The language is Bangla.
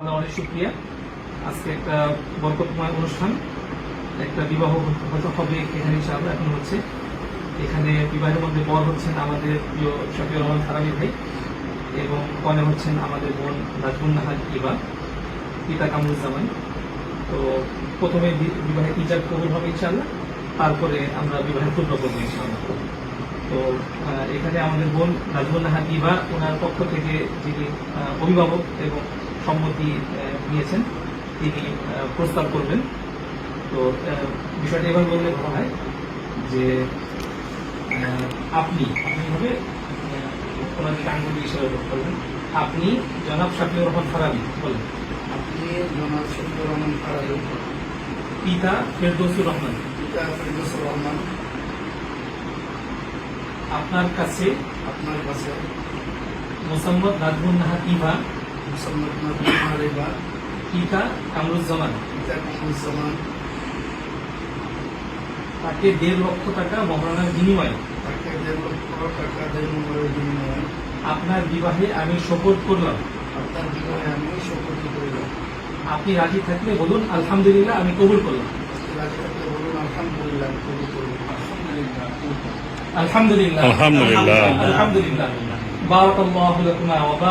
অনেক শুক্রিয়া। আজকে একটা বরকতময় অনুষ্ঠান, একটা বিবাহ হয়তো হবে এখানে ইনশাআল্লাহ, এখন হচ্ছে এখানে বিবাহের মধ্যে বর হচ্ছেন আমাদের প্রিয় শফিউর রহমান ফারাবি ভাই এবং কনে হচ্ছেন আমাদের বোন নাজমুন নাহার ইবা পিতা কামরুজ্জামান। তো প্রথমে বি- বিবাহের ইজাব কবুল হবে ইনশাআল্লাহ, তারপরে আমরা বিবাহের ক্ষুদ্র করব ইনশাআল্লাহ। তো এখানে আমাদের বোন নাজমুন নাহার ইবা ওনার পক্ষ থেকে যিনি অভিভাবক এবং সম্মতি নিয়েছেন তিনি প্রস্তাব করবেন। তো বিষয়টা এবার বললে ভালো হয় যে আপনি আপনি হবে ওনার দিকে আঙ্গুল হিসেবে করবেন। আপনি জনাব শাকিউর রহমান ফারাবি বলেন। আপনি জনাব শফিউর রহমান ফারাবি। পিতা ফেরদৌসুর রহমান। পিতা ফিরদৌসুর রহমান। আপনার কাছে আপনার কাছে মোসাম্মদ নাজমুন নাহার ইভা মুসম্মদ নবী পিতা কামরুজ্জামান পিতা কামরুজ্জামান তাকে দেড় লক্ষ টাকা মহারণার বিনিময়ে তাকে দেড় লক্ষ টাকা দেড় বিনিময়ে আপনার বিবাহে আমি শপথ করলাম। আপনার বিবাহে আমি শপথ করিলাম। আপনি রাজি থাকলে বলুন আলহামদুলিল্লাহ আমি কবুল করলাম। রাজি থাকলে বলুন আলহামদুলিল্লাহ কবুল আলহামদুলিল্লাহ। আলহামদুলিল্লাহ। আলহামদুলিল্লাহ। বারাকাল্লাহু লাকুমা ওয়া